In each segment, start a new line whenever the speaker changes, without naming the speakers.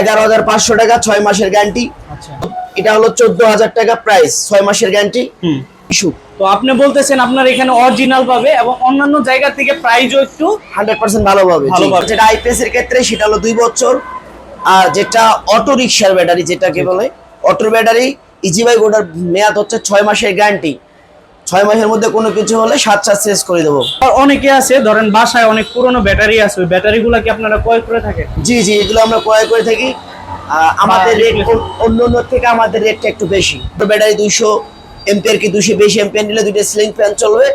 এগারো হাজার পাঁচশো টাকা ছয় মাসের গ্যারান্টি
আচ্ছা।
এটা হলো চোদ্দ হাজার টাকা প্রাইস ছয় মাসের গ্যারান্টি
হুম।
ইস্যু
তো আপনি বলতেছেন আপনার এখানে অরিজিনাল পাবে এবং অন্যান্য জায়গা থেকে প্রাইসও একটু
হান্ড্রেড পার্সেন্ট ভালো পাবে। যেটা আইপিএস এর ক্ষেত্রে সেটা হলো দুই বছর। আর যেটা অটো রিক্সার ব্যাটারি যেটাকে বলে অটো ব্যাটারি ইজি বাইক ওটার মেয়াদ হচ্ছে ছয় মাসের গ্যারান্টি ছয় মাসের মধ্যে কোনো কিছু হলে সাত সাত শেষ করে দেবো।
আর অনেকে আছে ধরেন বাসায় অনেক পুরনো ব্যাটারি আছে ওই ব্যাটারিগুলো কি আপনারা ক্রয় করে থাকেন?
জি জি এগুলো আমরা ক্রয় করে থাকি। আমাদের রেট অন্য অন্য থেকে আমাদের রেটটা একটু বেশি। ব্যাটারি দুইশো এমপিয়ার কি দুশো বেশি এমপিয়ার নিলে দুইটা সিলিং ফ্যান চলবে।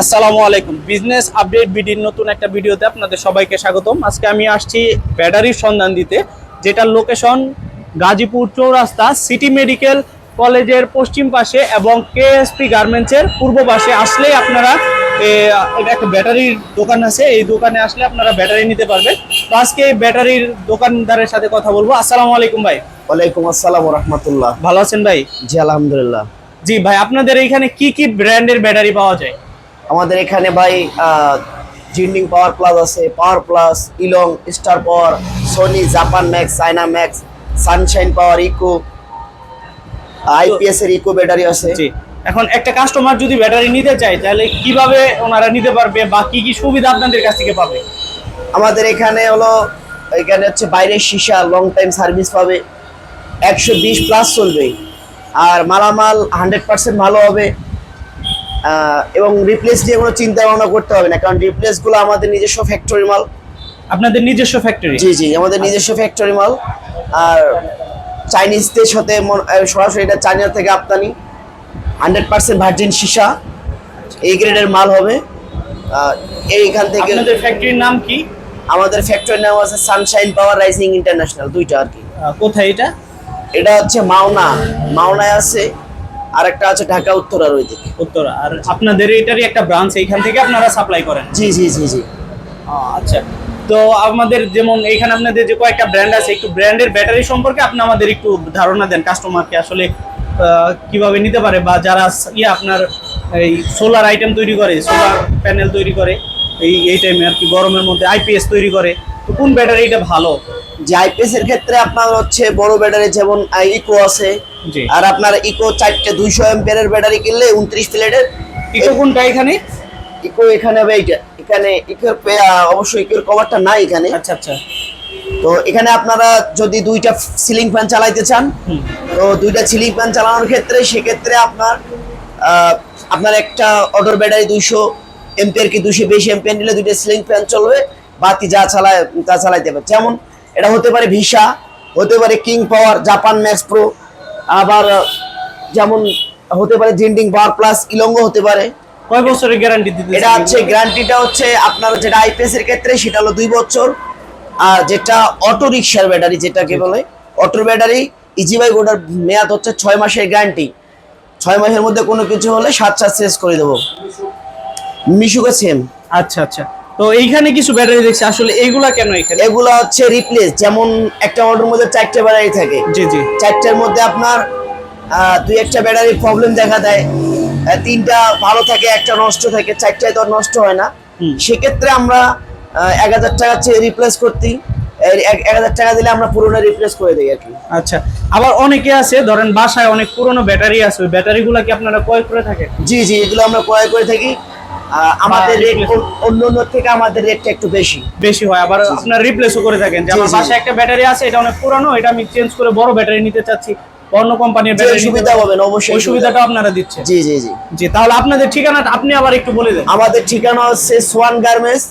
আসসালামু আলাইকুম। বিজনেস আপডেট বিডির নতুন একটা ভিডিওতে আপনাদের সবাইকে স্বাগতম। আজকে আমি আসছি ব্যাটারির সন্ধান দিতে যেটার location Gazipur Chowrasta city medical কলেজের পশ্চিম পাশে এবং কেএসপি গার্মেন্টসের পূর্ব পাশে আসলেই আপনারা একটা ব্যাটারির দোকান আছে এই দোকানে আসলে আপনারা ব্যাটারি নিতে পারবেন। তো আজকে এই ব্যাটারির দোকানদারের সাথে কথা বলব। আসসালামু আলাইকুম ভাই।
ওয়ালাইকুম আসসালাম রহমতুল্লাহ।
ভালো আছেন ভাই?
জি আলহামদুলিল্লাহ।
জি ভাই আপনাদের এইখানে কি কি ব্র্যান্ডের ব্যাটারি পাওয়া যায়?
আমাদের এখানে ভাই জিন্ডিং পাওয়ার প্লাস আছে power plus ইলং star power Sony Japan max China max sunshine power eco IPS এর ইকো ব্যাটারি আছে।
জি। এখন একটা কাস্টমার যদি ব্যাটারি নিতে চায় তাহলে কীভাবে ওনারা নিতে পারবে বা কি কি সুবিধা আপনাদের কাছ থেকে পাবে?
আমাদের এখানে হলো এখানে হচ্ছে বাইরের সীসা লং টাইম সার্ভিস পাবে। একশো বিশ প্লাস চলবে। আর মালামাল হান্ড্রেড পার্সেন্ট ভালো হবে। এবং রিপ্লেস নিয়ে কোনো চিন্তা ভাবনা করতে হবে না। কারণ রিপ্লেসগুলো আমাদের নিজস্ব ফ্যাক্টরি মাল।
আপনাদের নিজস্ব ফ্যাক্টরি
জি জি আমাদের নিজস্ব ফ্যাক্টরি মাল। আর চাইনিজদের সাথে সরাসরি এটা চাইনা থেকে আমদানি হান্ড্রেড পার্সেন্ট ভার্জিন সীসা এই গ্রেডের মাল হবে। এইখান থেকে
আপনাদের ফ্যাক্টরির নাম কি?
আমাদের ফ্যাক্টরির নাম আছে সানশাইন পাওয়ার রাইজিং ইন্টারন্যাশনাল দুইটা আর কি।
কোথায় এটা?
এটা হচ্ছে মাওনা। মাওনায় আছে আর একটা আছে ঢাকা উত্তরার ওই দিকে
উত্তর। আর আপনাদের এটারই একটা ব্রাঞ্চ এইখান থেকে আপনারা সাপ্লাই করেন?
জি জি জি জি।
আচ্ছা। তো আমাদের যেমন এইখানে আপনাদের যে কয়েকটা ব্র্যান্ড আছে একটু ব্র্যান্ডের ব্যাটারি সম্পর্কে আপনি আমাদের একটু ধারণা দেন কাস্টমারকে আসলে কীভাবে নিতে পারে বা যারা ইয়ে আপনার এই সোলার আইটেম তৈরি করে সোলার প্যানেল তৈরি করে এই এই টাইমে আর কি গরমের মধ্যে আইপিএস তৈরি করে তো কোন ব্যাটারিটা ভালো?
যে আইপিএস এর ক্ষেত্রে আপনার হচ্ছে বড় ব্যাটারি যেমন ইকো আছে আর আপনার ইকো চারটে দুইশো এম্পিয়ারের ব্যাটারি কিনলে উনত্রিশ প্লেটের
ইকো কোনটা এখানে?
ইকো এখানে হবে এইটা। এখানে ইকোর অবশ্যই ইকোর কভারটা নাই এখানে।
আচ্ছা আচ্ছা।
তো এখানে আপনারা যদি দুইটা সিলিং ফ্যান চালাইতে চান তো দুইটা সিলিং ফ্যান চালানোর ক্ষেত্রে সেক্ষেত্রে আপনার আপনার একটা অটোর ব্যাটারি দুইশো এম্পিয়ার কি দুইশো বেশি এম্পিয়ার নিলে দুইটা সিলিং ফ্যান চলবে বাতি যা চালায় তা চালাইতে পারে যেমন এটা হতে পারে ভিসা হতে পারে king power Japan max pro আবার যেমন হতে পারে জিন্ডিং পাওয়ার প্লাস ইলঙ্গো হতে পারে।
কয় বছরের গ্যারান্টি দিতে
এটা হচ্ছে গ্যারান্টিটা হচ্ছে আপনার যেটা আইপিএস এর ক্ষেত্রে সেটা হলো দুই বছর আর যেটা অটো রিক্সার ব্যাটারি যেটাকে বলে অটো ব্যাটারি ইজি বাইক ওটার মেয়াদ হচ্ছে ছয় মাসের গ্যারান্টি ছয় মাসের মধ্যে কোনো কিছু হলে সাত সাত শেষ করে দেবো। মিশুকে সেম
আচ্ছা আচ্ছা। তো এইখানে কিছু ব্যাটারি দেখছি। আসলে এইগুলা কেন এখানে?
এগুলো হচ্ছে রিপ্লেস যেমন একটা অটোর মধ্যে চারটে ব্যাটারি থাকে।
জি জি।
চারটার মধ্যে আপনার দুই একটা ব্যাটারির প্রবলেম দেখা দেয়। তিনটা ভালো থাকে একটা নষ্ট থাকে চারটায় তো নষ্ট হয় না। সেক্ষেত্রে আমরা এক হাজার টাকা চেয়ে রিপ্লেস করতে। এক হাজার টাকা দিলে আমরা পুরোনো রিপ্লেস করে দিই আর কি।
আচ্ছা আবার অনেকে আছে ধরেন বাসায় অনেক পুরনো ব্যাটারি আছে ওই ব্যাটারিগুলো কি আপনারা ক্রয় করে থাকেন?
জি জি এগুলো আমরা ক্রয় করে থাকি। আমাদের রেট অন্য অন্য থেকে আমাদের রেটটা একটু বেশি।
বেশি হয় আবার আপনার রিপ্লেসও করে থাকেন। যে আমার বাসায় একটা ব্যাটারি আছে এটা অনেক পুরনো এটা আমি চেঞ্জ করে বড় ব্যাটারি নিতে চাচ্ছি। অন্য কোম্পানির
সুবিধা পাবেন অবশ্যই
ওই সুবিধাটা আপনারা দিচ্ছেন।
জি জি জি।
জি তাহলে আপনাদের ঠিকানাটা আপনি আবার একটু বলে দেন।
আমাদের ঠিকানা হচ্ছে সোয়ান গার্মেন্টস।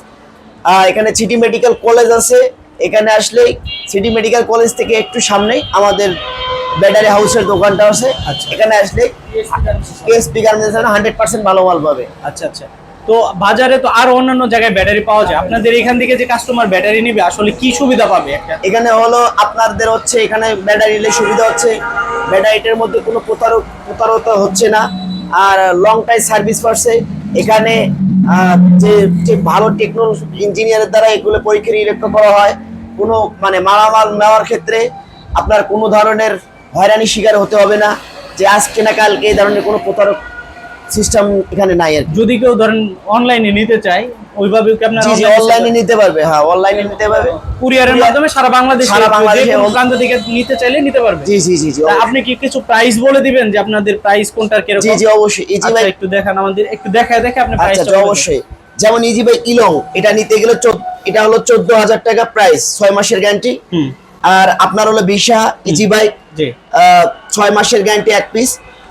এখানে সিটি মেডিকেল কলেজ আছে। এখানে আসলেই সিটি মেডিকেল কলেজ থেকে একটু সামনেই আমাদের ব্যাটারি হাউসের দোকানটা আছে।
আচ্ছা।
এখানে আসলে কেএসপি গার্মেন্টস হান্ড্রেড পার্সেন্ট ভালো মাল পাবে।
আচ্ছা আচ্ছা। তো বাজারে তো আরও অন্যান্য জায়গায় ব্যাটারি পাওয়া যায়। আপনাদের এখান থেকে যে কাস্টমার ব্যাটারি নিবে, আসলে কি সুবিধা পাবে একটা?
এখানে হলো আপনাদের হচ্ছে, এখানে ব্যাটারি নিলে সুবিধা হচ্ছে। ব্যাটারিটার মধ্যে কোনো প্রতারক, প্রতারকতা হচ্ছে না। আর লং টাইম সার্ভিস পাচ্ছে। এখানে যে যে ভালো টেকনোলজি ইঞ্জিনিয়ারের দ্বারা এগুলো পরীক্ষা নিরীক্ষা করা হয়। কোনো মানে মালামাল নেওয়ার ক্ষেত্রে আপনার কোনো ধরনের হয়রানি শিকার হতে হবে না। যে আজকে না কালকে এই ধরনের কোনো প্রতারক সিস্টেম এখানে নাই আর
যদি কেউ ধরেন অনলাইনে নিতে চায় ওইভাবে কি আপনারা
জি অনলাইনে নিতে পারবে হ্যাঁ অনলাইনে নিতে পারবে।
কুরিয়ারের মাধ্যমে সারা বাংলাদেশে
সারা বাংলাদেশে
প্রান্ত থেকে নিতে চাইলে নিতে পারবে।
জি জি জি
আপনি কি কিছু প্রাইস বলে দিবেন যে আপনাদের প্রাইস কোনটার
জি
কীরকম?
জি জি অবশ্যই। ইজি
আচ্ছা
ভাই
একটু দেখান আমাদের একটু দেখায় দেখে আপনি প্রাইস
আচ্ছা অবশ্যই। যেমন ইজি ভাই ইলং এটা নিতে গেলে এটা হলো চোদ্দ হাজার টাকা প্রাইস ছয় মাসের গ্যারান্টি
হুম।
আর আপনার হলো বিশা ইজি ভাই
জি।
আহ, ছয় মাসের গ্যারান্টি এক পিস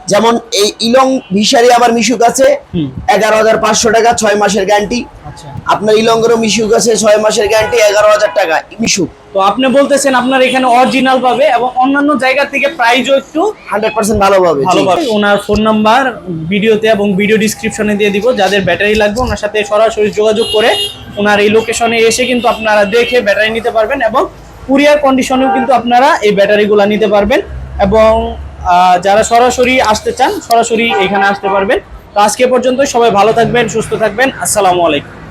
যেমন এই ইলং ভিসারি আবার মিশুক আছে এগারো হাজার পাঁচশো টাকা ছয় মাসের গ্যারান্টি
আচ্ছা।
আপনার ইলঙ্গেরও মিশুক আছে ছয় মাসের গ্যারান্টি এগারো হাজার টাকা মিশুক।
তো আপনি বলতেছেন আপনার এখানে অরিজিনাল পাবে এবং অন্যান্য জায়গা থেকে প্রাইজও একটু
হান্ড্রেড পার্সেন্ট ভালো পাবে
ভালো ওনার ফোন নাম্বার ভিডিওতে এবং ভিডিও ডিসক্রিপশনে দিয়ে দিব যাদের ব্যাটারি লাগবে ওনার সাথে সরাসরি যোগাযোগ করে ওনার এই লোকেশনে এসে কিন্তু আপনারা দেখে ব্যাটারি নিতে পারবেন এবং কুরিয়ার কন্ডিশনেও কিন্তু আপনারা এই ব্যাটারিগুলো নিতে পারবেন এবং যারা সরাসরি আসতে চান, সরাসরি এখানে আসতে পারবেন। তো আজকে পর্যন্ত সবাই ভালো থাকবেন, সুস্থ থাকবেন। আসসালামু আলাইকুম।